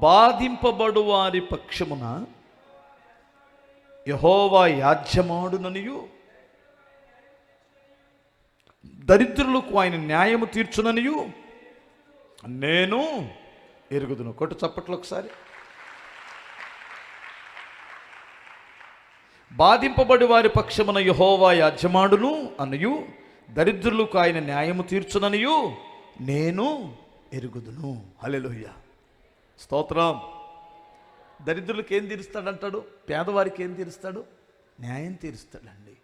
బాధింపబడు వారి పక్షమున యహోవా యాజ్యమాడుననియు దరిద్రులకు ఆయన న్యాయము తీర్చుననియు. నేను ఎరుగుదును. కొట్టు చప్పట్లు ఒకసారి. బాధింపబడి వారి పక్షమున యహోవా యాజ్యమాడును అనయు. దరిద్రులకు ఆయన న్యాయము తీర్చుననియు. నేను ఎరుగుదును. హలెలుయ్యా స్తోత్రం. దరిద్రులకు ఏం తీరుస్తాడంటాడు? పేదవారికి ఏం తీరుస్తాడు? న్యాయం తీరుస్తాడండి.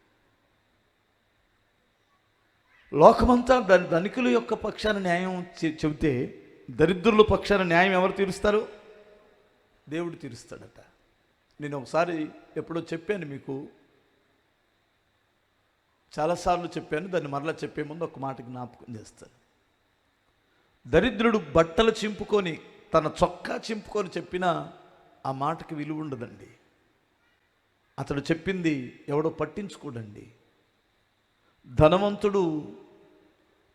లోకమంతా ధనికుల యొక్క పక్షాన న్యాయం చె- చెబితే దరిద్రుల పక్షాన న్యాయం ఎవరు తీరుస్తారు? దేవుడు తీరుస్తాడట. నేను ఒకసారి ఎప్పుడో చెప్పాను మీకు. చాలాసార్లు చెప్పాను దాన్ని మరలా చెప్పే ముందు ఒక మాట జ్ఞాపకం చేస్తాను. దరిద్రుడు బట్టలు చింపుకొని తన చొక్కా చింపుకొని చెప్పినా ఆ మాటకి విలువ ఉండదండి. అతడు చెప్పింది ఎవడో పట్టించుకోడండి. ధనవంతుడు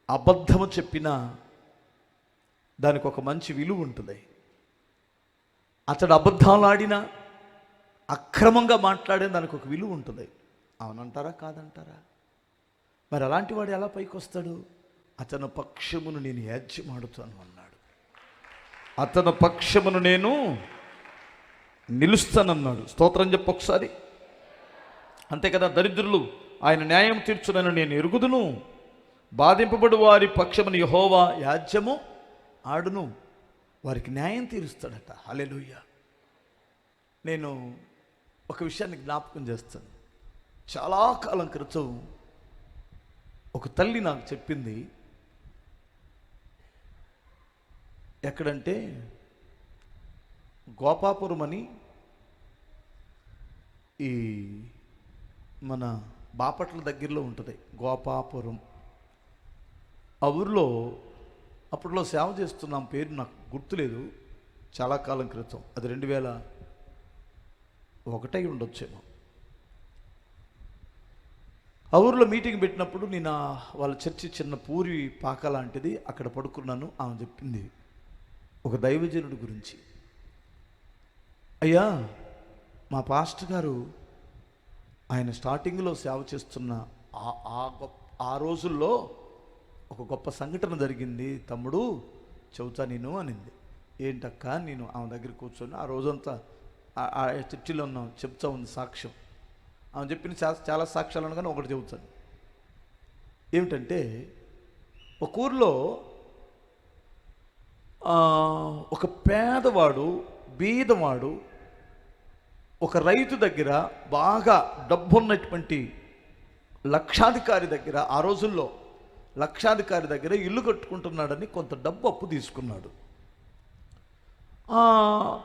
అబద్ధము చెప్పినా దానికి ఒక మంచి విలువ ఉంటుంది. అతడు అబద్ధాలు ఆడినా అక్రమంగా మాట్లాడే దానికి ఒక విలువ ఉంటుంది. అవునంటారా కాదంటారా? మరి అలాంటి వాడు ఎలా పైకి వస్తాడు అతని పక్షమును నేను యాజ్యమాడుతాను అన్నాడు. అతని పక్షమును నేను నిలుస్తానన్నాడు. స్తోత్రం చెప్పు ఒకసారి. అంతే కదా దరిద్రులు ఆయన న్యాయం తీర్చునని నేను ఎరుగుదును. బాధింపబడు వారి పక్షమును యహోవా యాజ్యము ఆడును. వారికి న్యాయం తీరుస్తాడట. హల్లెలూయ. నేను ఒక విషయాన్ని జ్ఞాపకం చేస్తాను. చాలా కాలం క్రితం ఒక తల్లి నాకు చెప్పింది ఎక్కడంటే గోపాపురం అని ఈ మన బాపట్ల దగ్గరలో ఉంటుంది గోపాపురం. ఆ ఊరిలో అప్పట్లో సేవ చేస్తున్నాం పేరు నాకు గుర్తులేదు చాలా కాలం క్రితం. అది రెండు వేల ఒకటై ఉండొచ్చేమో. ఆ ఊర్లో మీటింగ్ పెట్టినప్పుడు నేను వాళ్ళ చర్చి చిన్న పూరి పాక లాంటిది అక్కడ పడుకున్నాను ఆమె చెప్పింది. ఒక దైవజనుడి గురించి. అయ్యా మా పాస్టర్ గారు ఆయన స్టార్టింగ్లో సేవ చేస్తున్న ఆ ఆ గొప్ప ఆ రోజుల్లో ఒక గొప్ప సంఘటన జరిగింది. తమ్ముడు చెబుతా నేను అనింది. ఏంటక్క నేను ఆమె దగ్గర కూర్చొని ఆ రోజంతా ఆ- ఆ చర్చిలో ఉన్నాం చెప్తా ఉంది సాక్ష్యం. ఆమె చెప్పిన చాలా సాక్ష్యాలను కానీ ఒకటి చెబుతాను. ఏమిటంటే ఒక ఊర్లో ఒక పేదవాడు బీదవాడు ఒక రైతు దగ్గర బాగా డబ్బున్నటువంటి లక్షాధికారి దగ్గర ఆ రోజుల్లో లక్షాధికారి దగ్గర ఇల్లు కట్టుకుంటున్నాడని కొంత డబ్బు అప్పు తీసుకున్నాడు.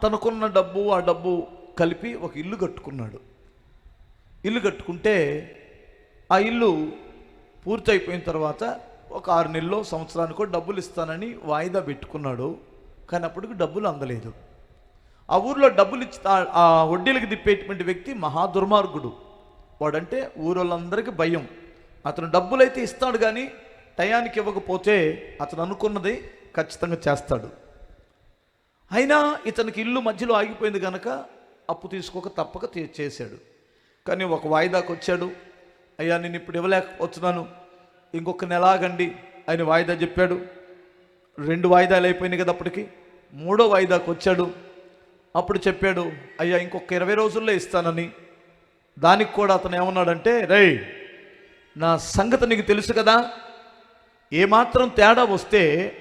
తనకున్న డబ్బు ఆ డబ్బు కలిపి ఒక ఇల్లు కట్టుకున్నాడు. ఇల్లు కట్టుకుంటే ఆ ఇల్లు పూర్తయిపోయిన తర్వాత ఒక ఆరు నెలలో సంవత్సరానికో డబ్బులు ఇస్తానని వాయిదా పెట్టుకున్నాడు కానీ అప్పటికి డబ్బులు అందలేదు. ఆ ఊర్లో డబ్బులు ఇచ్చి ఆ- వడ్డీలకు తిప్పేటువంటి వ్యక్తి మహా దుర్మార్గుడు వాడంటే ఊరోళ్ళందరికీ భయం. అతను డబ్బులైతే ఇస్తాడు కానీ టయానికి ఇవ్వకపోతే అతను అనుకున్నది ఖచ్చితంగా చేస్తాడు. అయినా ఇతనికి ఇల్లు మధ్యలో ఆగిపోయింది కనుక అప్పు తీసుకోక తప్పక చేశాడు. కానీ ఒక వాయిదాకు వచ్చాడు అయ్యా నేను ఇప్పుడు ఇవ్వలేకపోతున్నాను. ఇంకొక నెలాగండి ఆయన వాయిదా చెప్పాడు. రెండు వాయిదాలు అయిపోయినాయి కదా అప్పటికి. మూడో వాయిదాకు వచ్చాడు. అప్పుడు చెప్పాడు అయ్యా ఇంకొక ఇరవై రోజుల్లో ఇస్తానని. దానికి కూడా అతను ఏమన్నాడంటే రై నా సంగతి నీకు తెలుసు కదా. ఏమాత్రం తేడా వస్తే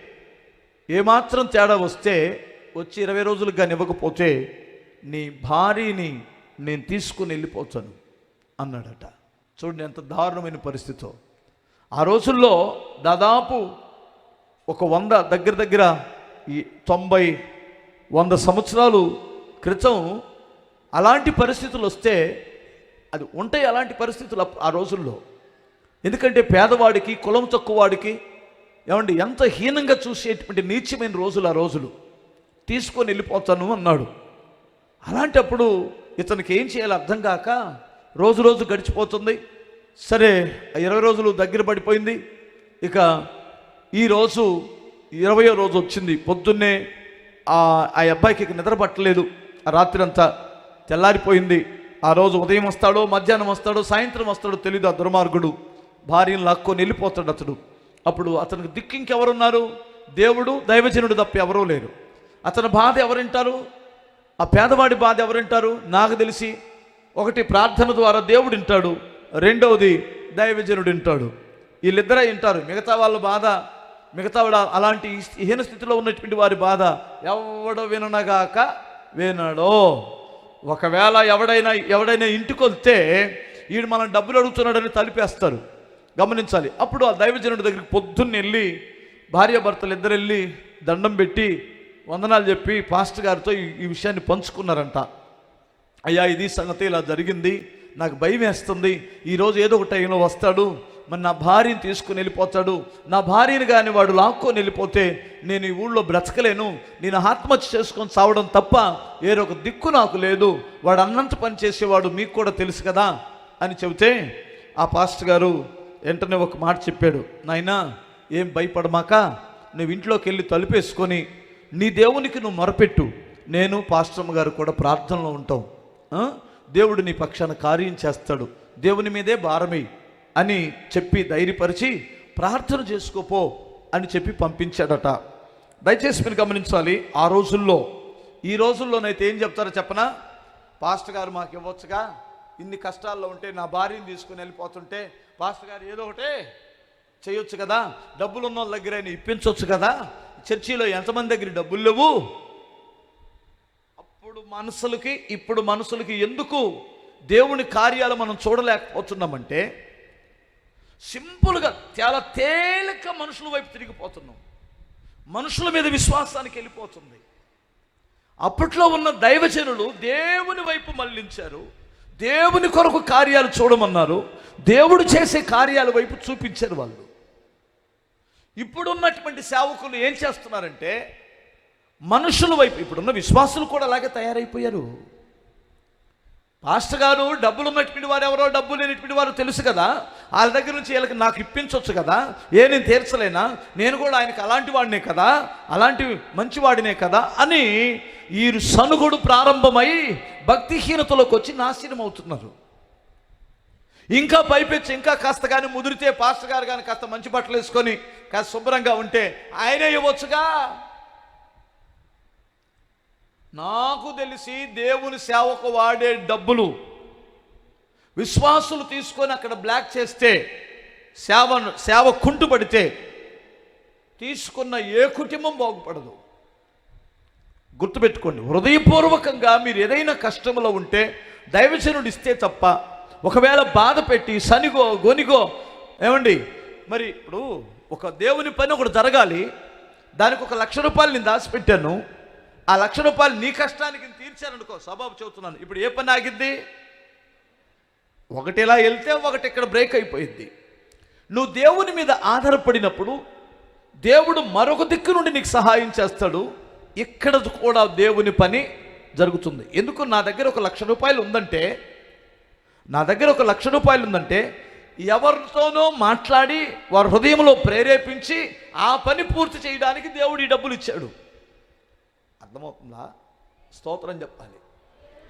ఏమాత్రం తేడా వస్తే వచ్చి ఇరవై రోజులకు కానీ ఇవ్వకపోతే నీ భార్యని నేను తీసుకుని వెళ్ళిపోతాను అన్నాడట. చూడండి ఎంత దారుణమైన పరిస్థితో. ఆ రోజుల్లో దాదాపు ఒక వంద దగ్గర దగ్గర ఈ తొంభై వంద సంవత్సరాలు క్రితం అలాంటి పరిస్థితులు వస్తే అది ఉంటాయి అలాంటి పరిస్థితులు ఆ రోజుల్లో. ఎందుకంటే పేదవాడికి కులం తక్కువ వాడికి ఏమండి ఎంత హీనంగా చూసేటువంటి నీచమైన రోజులు ఆ రోజులు. తీసుకొని వెళ్ళిపోతాను అన్నాడు. అలాంటప్పుడు ఇతనికి ఏం చేయాలో అర్థం కాక రోజు రోజు గడిచిపోతుంది. సరే ఇరవై రోజులు దగ్గర పడిపోయింది. ఇక ఈరోజు ఇరవయో రోజు వచ్చింది. పొద్దున్నే ఆ ఆ అబ్బాయికి ఇక నిద్ర పట్టలేదు. ఆ రాత్రి అంతా తెల్లారిపోయింది. ఆ రోజు ఉదయం వస్తాడో మధ్యాహ్నం వస్తాడో సాయంత్రం వస్తాడో తెలియదు ఆ దుర్మార్గుడు. భార్యను లాక్కొని వెళ్ళిపోతాడు అతడు. అప్పుడు అతనికి దిక్కు ఇంకెవరున్నారు? దేవుడు దైవజనుడు తప్ప ఎవరూ లేరు. అతని బాధ ఎవరింటారు? ఆ పేదవాడి బాధ ఎవరింటారు? నాకు తెలిసి ఒకటి ప్రార్థన ద్వారా దేవుడు వింటాడు. రెండవది దైవజనుడు వింటాడు. వీళ్ళిద్దరే వింటారు. మిగతా వాళ్ళ బాధ మిగతా వాడు అలాంటి హీన స్థితిలో ఉన్నటువంటి వారి బాధ ఎవడో విననగాక వినడో. ఒకవేళ ఎవడైనా ఎవడైనా ఇంటికి వస్తే వీడు మనం డబ్బులు అడుగుతున్నాడని తలిపేస్తారు. గమనించాలి. అప్పుడు ఆ దైవజనుడి దగ్గరికి పొద్దున్న వెళ్ళి భార్యాభర్తలు ఇద్దరు వెళ్ళి దండం పెట్టి వందనాలు చెప్పి పాస్టర్ గారితో ఈ విషయాన్ని పంచుకున్నారంట. అయ్యా ఇది సంగతి ఇలా జరిగింది. నాకు భయం వేస్తుంది. ఈరోజు ఏదో ఒక టైంలో వస్తాడు. మరి నా భార్యని తీసుకుని వెళ్ళిపోతాడు. నా భార్యని కానీ వాడు లాక్కొని వెళ్ళిపోతే నేను ఈ ఊళ్ళో బ్రతకలేను. నేను ఆత్మహత్య చేసుకొని చావడం తప్ప వేరొక దిక్కు నాకు లేదు. వాడు అన్నంత పని చేసేవాడు మీకు కూడా తెలుసు కదా అని చెబితే ఆ పాస్టర్ గారు వెంటనే ఒక మాట చెప్పాడు. నాయనా ఏం భయపడమాక? నువ్వు ఇంట్లోకి వెళ్ళి తలుపేసుకొని నీ దేవునికి నువ్వు మొరపెట్టు. నేను పాస్టర్ గారు కూడా ప్రార్థనలో ఉంటాం. దేవుడు నీ పక్షాన కార్యం చేస్తాడు. దేవుని మీదే భారమే అని చెప్పి ధైర్యపరిచి ప్రార్థన చేసుకోపో అని చెప్పి పంపించాడట. దయచేసి మీరు గమనించాలి ఆ రోజుల్లో ఈ రోజుల్లోనైతే ఏం చెప్తారో చెప్పనా? పాస్టర్ గారు మాకు ఇవ్వచ్చుగా? ఇన్ని కష్టాల్లో ఉంటే నా భార్యని తీసుకుని వెళ్ళిపోతుంటే పాస్టర్ గారు ఏదో ఒకటే చేయొచ్చు కదా? డబ్బులు ఉన్న వాళ్ళ దగ్గర ఇప్పించవచ్చు కదా? చర్చిలో ఎంతమంది దగ్గర డబ్బులు లేవు? మనసులకి ఇప్పుడు మనసులకి ఎందుకు దేవుని కార్యాలు మనం చూడలేకపోతున్నామంటే సింపుల్గా చాలా తేలిక మనుషుల వైపు తిరిగిపోతున్నాం. మనుషుల మీద విశ్వాసానికి వెళ్ళిపోతుంది. అప్పట్లో ఉన్న దైవజనులు దేవుని వైపు మళ్ళించారు. దేవుని కొరకు కార్యాలు చూడమన్నారు. దేవుడు చేసే కార్యాల వైపు చూపించారు వాళ్ళు. ఇప్పుడున్నటువంటి సేవకులు ఏం చేస్తున్నారంటే మనుషుల వైపు ఇప్పుడున్న విశ్వాసులు కూడా అలాగే తయారైపోయారు. పాస్టర్ గారు డబ్బులు ఉన్నటువంటి వారు ఎవరో డబ్బులు లేనటువంటి వారు తెలుసు కదా. వాళ్ళ దగ్గర నుంచి వీళ్ళకి నాకు ఇప్పించవచ్చు కదా. ఏ నేను తీర్చలేనా? నేను కూడా ఆయనకి అలాంటి వాడినే కదా. అలాంటి మంచివాడినే కదా అని ఈ సనుగుడు ప్రారంభమై భక్తిహీనతలోకి వచ్చి నాశనం అవుతున్నారు. ఇంకా పైపెచ్చి ఇంకా కాస్త కానీ ముదిరితే పాస్టర్ గారు కానీ కాస్త మంచి బట్టలు వేసుకొని కాస్త శుభ్రంగా ఉంటే ఆయనే ఇవ్వచ్చుగా. నాకు తెలిసి దేవుని సేవకు వాడే డబ్బులు విశ్వాసులు తీసుకొని అక్కడ బ్లాక్ చేస్తే సేవను సేవ కుంటుపడితే తీసుకున్న ఏ కుటుంబం బాగుపడదు. గుర్తుపెట్టుకోండి హృదయపూర్వకంగా మీరు ఏదైనా కష్టంలో ఉంటే దైవజనుడు ఇస్తే తప్ప ఒకవేళ బాధ పెట్టి సనిగో గొనిగో ఏమండి మరి ఇప్పుడు ఒక దేవుని పని ఒకటి జరగాలి దానికి ఒక లక్ష రూపాయలు నేను దాచిపెట్టాను ఆ లక్ష రూపాయలు నీ కష్టానికి నేను తీర్చాననుకో సబాబు చెబుతున్నాను. ఇప్పుడు ఏ పని ఆగిద్ది? ఒకటి ఇలా వెళ్తే ఒకటి ఇక్కడ బ్రేక్ అయిపోయింది నువ్వు దేవుని మీద ఆధారపడినప్పుడు దేవుడు మరొక దిక్కు నుండి నీకు సహాయం చేస్తాడు. ఇక్కడ కూడా దేవుని పని జరుగుతుంది. ఎందుకు? నా దగ్గర ఒక లక్ష రూపాయలు ఉందంటే నా దగ్గర ఒక లక్ష రూపాయలు ఉందంటే ఎవరితోనో మాట్లాడి వారి హృదయంలో ప్రేరేపించి ఆ పని పూర్తి చేయడానికి దేవుడు ఈ డబ్బులు ఇచ్చాడు. అర్థమవుతుందా? స్తోత్రం చెప్పాలి.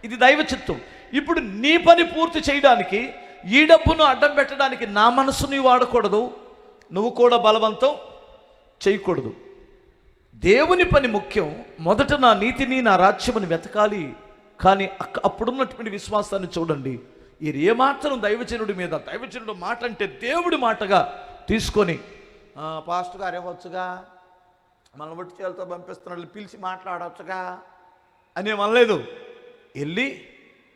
ఇది దైవ చిత్తం ఇప్పుడు నీ పని పూర్తి చేయడానికి ఈ డబ్బును అడ్డం పెట్టడానికి నా మనసుని వాడకూడదు నువ్వు కూడా బలవంతం చేయకూడదు. దేవుని పని ముఖ్యం మొదట నా నీతిని నా రాజ్యముని వెతకాలి. కానీ అక్క అప్పుడున్నటువంటి విశ్వాసాన్ని చూడండి. ఇది ఏమాత్రం దైవజనుడి మీద దైవజనుడు మాట అంటే దేవుడి మాటగా తీసుకొని "ఆ, పాస్టర్ గారు ఇవ్వచ్చుగా మన ఒట్టి చేయాలతో పంపిస్తున్నాడు పిలిచి మాట్లాడవచ్చుగా అని అనలేదు వెళ్ళి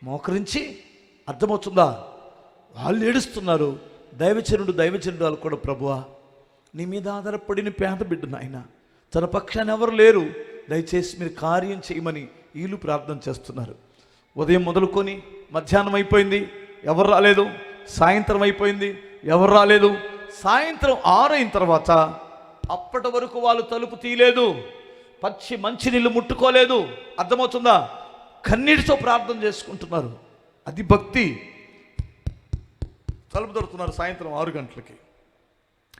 మోకరించి అర్థమవుతుందా? వాళ్ళు ఏడుస్తున్నారు. దైవచనుడు దైవచనుడు వాళ్ళు కూడా ప్రభువా. నీ మీద ఆధారపడిన పేద బిడ్డ నాయన. తన పక్షాన్ని ఎవరు లేరు. దయచేసి మీరు కార్యం చేయమని వీళ్ళు ప్రార్థన చేస్తున్నారు. ఉదయం మొదలుకొని మధ్యాహ్నం అయిపోయింది. ఎవరు రాలేదు? సాయంత్రం అయిపోయింది. ఎవరు రాలేదు? సాయంత్రం ఆరైన తర్వాత అప్పటి వరకు వాళ్ళు తలుపు తీయలేదు. పచ్చి మంచినీళ్ళు ముట్టుకోలేదు. అర్థమవుతుందా? కన్నీటితో ప్రార్థన చేసుకుంటున్నారు. అది భక్తి. తలుపు దొరుకుతున్నారు సాయంత్రం ఆరు గంటలకి.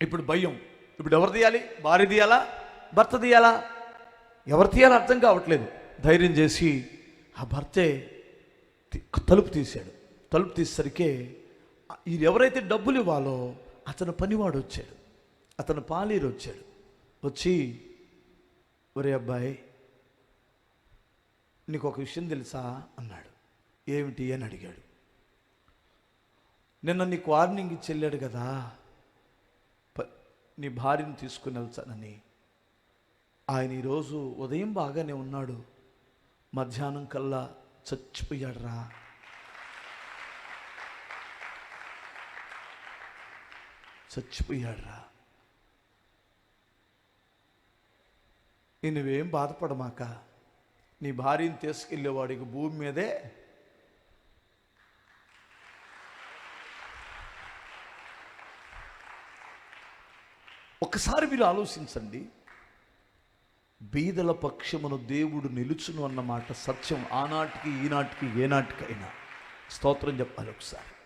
ఇప్పుడు భయం. ఇప్పుడు ఎవరు తీయాలి? భార్య తీయాలా? భర్త తీయాలా? ఎవరు తీయాలో అర్థం కావట్లేదు. ధైర్యం చేసి ఆ భర్తే తలుపు తీశాడు. తలుపు తీసేసరికి ఎవరైతే డబ్బులు ఇవ్వాలో అతను పనివాడు వచ్చాడు అతను పాలీరు వచ్చాడు. వచ్చి ఒరే అబ్బాయి నీకు ఒక విషయం తెలుసా? అన్నాడు. ఏమిటి? అని అడిగాడు. నిన్న నీకు వార్నింగ్ ఇచ్చి వెళ్ళాడు కదా. ప- నీ భార్యను తీసుకుని వెళ్తానని. ఆయన ఈరోజు ఉదయం బాగానే ఉన్నాడు. మధ్యాహ్నం కల్లా చచ్చిపోయాడు రా చచ్చిపోయాడు రా నువ్వేం బాధపడమాక? నీ భార్యను తీసుకెళ్ళేవాడికి భూమి మీదే. ఒకసారి మీరు ఆలోచించండి. బీదల పక్షమును దేవుడు నిలుచును అన్నమాట సత్యం. ఆనాటికి ఈనాటికి ఏనాటికైనా. స్తోత్రం చెప్పాలి ఒకసారి.